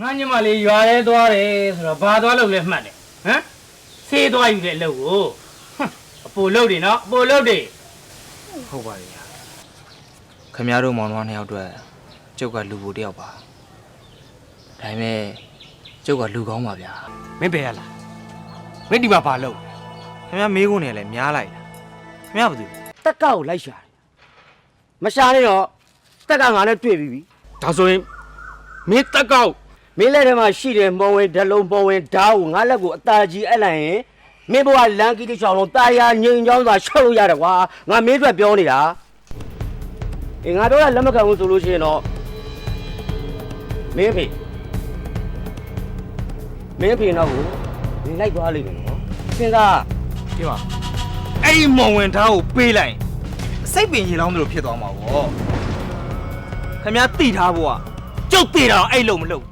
ငါညမလေးရွာရဲသွားတယ်ဆိုတော့ဘာသွားလို့လဲမှတ်တယ်ဟမ်ဆေးသွားယူတဲ့အလုပ်ကိုဟမ်အပိုလုပ်တယ်နော်အပိုလုပ်တယ်ဟုတ်ပါရဲ့ခင်ဗျားတို့မောင်နှမနှစ်ယောက်အတွက်ကျုပ်ကလူပိုတယောက်ပါဒါပေမဲ့ကျုပ်ကလူကောင်းပါဗျာမင်းပဲရလားမင်းဒီမှာဘာလုပ်ခင်ဗျားမေးခွန်းနေလည်းများလိုက်လားခင်ဗျားဘာလုပ်တက်ကောက်ကိုလိုက်ရှာတယ်မရှာနေတော့တက်ကငါနဲ့တွေ့ပြီးပြီဒါဆိုရင်မင်းတက်ကောက် မင်းလက်ထဲမှာရှိတယ်မော်ဝင်ဓလုံးပေါ်ဝင်ဓာတ်ကိုငါလက်ကိုအตาကြီးအဲ့လိုက်ရင်မင်းဘဝလန်ကီတစ်ချောင်းလုံးတာယာငိန်ချောင်းစွာရှောက်လို့ရတယ်ကွာငါမင်းအတွက်ပြောနေတာအေးငါပြောတာလက်မခံဘူးဆိုလို့ရှိရင်တော့မင်းဖေမင်းဖေတော့ကိုမင်းလိုက်သွားလိမ့်မယ်နော်စဉ်းစားဒီမှာအဲ့ဒီမောင်ဝင်သားကိုပေးလိုက်ရင်စိတ်ပင်ရေလောင်းသလိုဖြစ်သွားမှာဗောခင်ဗျားတိထားဖို့ကကျုပ်တိတာအဲ့လိုမလုပ်